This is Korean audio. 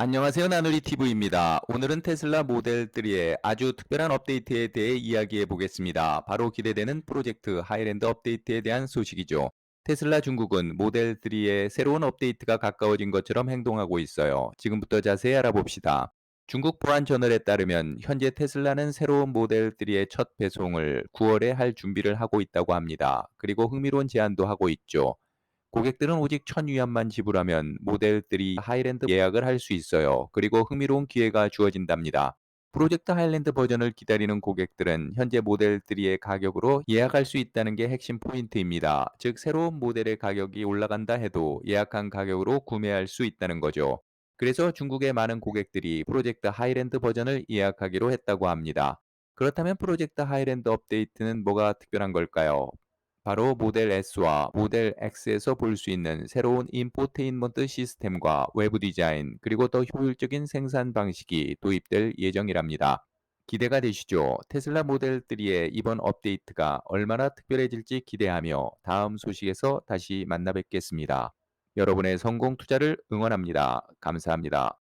안녕하세요. 나누리 TV입니다. 오늘은 테슬라 모델 3의 아주 특별한 업데이트에 대해 이야기해 보겠습니다. 바로 기대되는 프로젝트 하이랜드 업데이트에 대한 소식이죠. 테슬라 중국은 모델 3의 새로운 업데이트가 가까워진 것처럼 행동하고 있어요. 지금부터 자세히 알아봅시다. 중국 보안 저널에 따르면 현재 테슬라는 새로운 모델 3의 첫 배송을 9월에 할 준비를 하고 있다고 합니다. 그리고 흥미로운 제안도 하고 있죠. 고객들은 오직 1,000위안만 지불하면 모델 3 하이랜드 예약을 할 수 있어요. 그리고 흥미로운 기회가 주어진답니다. 프로젝트 하이랜드 버전을 기다리는 고객들은 현재 모델 3의 가격으로 예약할 수 있다는 게 핵심 포인트입니다. 즉 새로운 모델의 가격이 올라간다 해도 예약한 가격으로 구매할 수 있다는 거죠. 그래서 중국의 많은 고객들이 프로젝트 하이랜드 버전을 예약하기로 했다고 합니다. 그렇다면 프로젝트 하이랜드 업데이트는 뭐가 특별한 걸까요? 바로 모델 S와 모델 X에서 볼 수 있는 새로운 인포테인먼트 시스템과 외부 디자인, 그리고 더 효율적인 생산 방식이 도입될 예정이랍니다. 기대가 되시죠? 테슬라 모델 3의 이번 업데이트가 얼마나 특별해질지 기대하며 다음 소식에서 다시 만나 뵙겠습니다. 여러분의 성공 투자를 응원합니다. 감사합니다.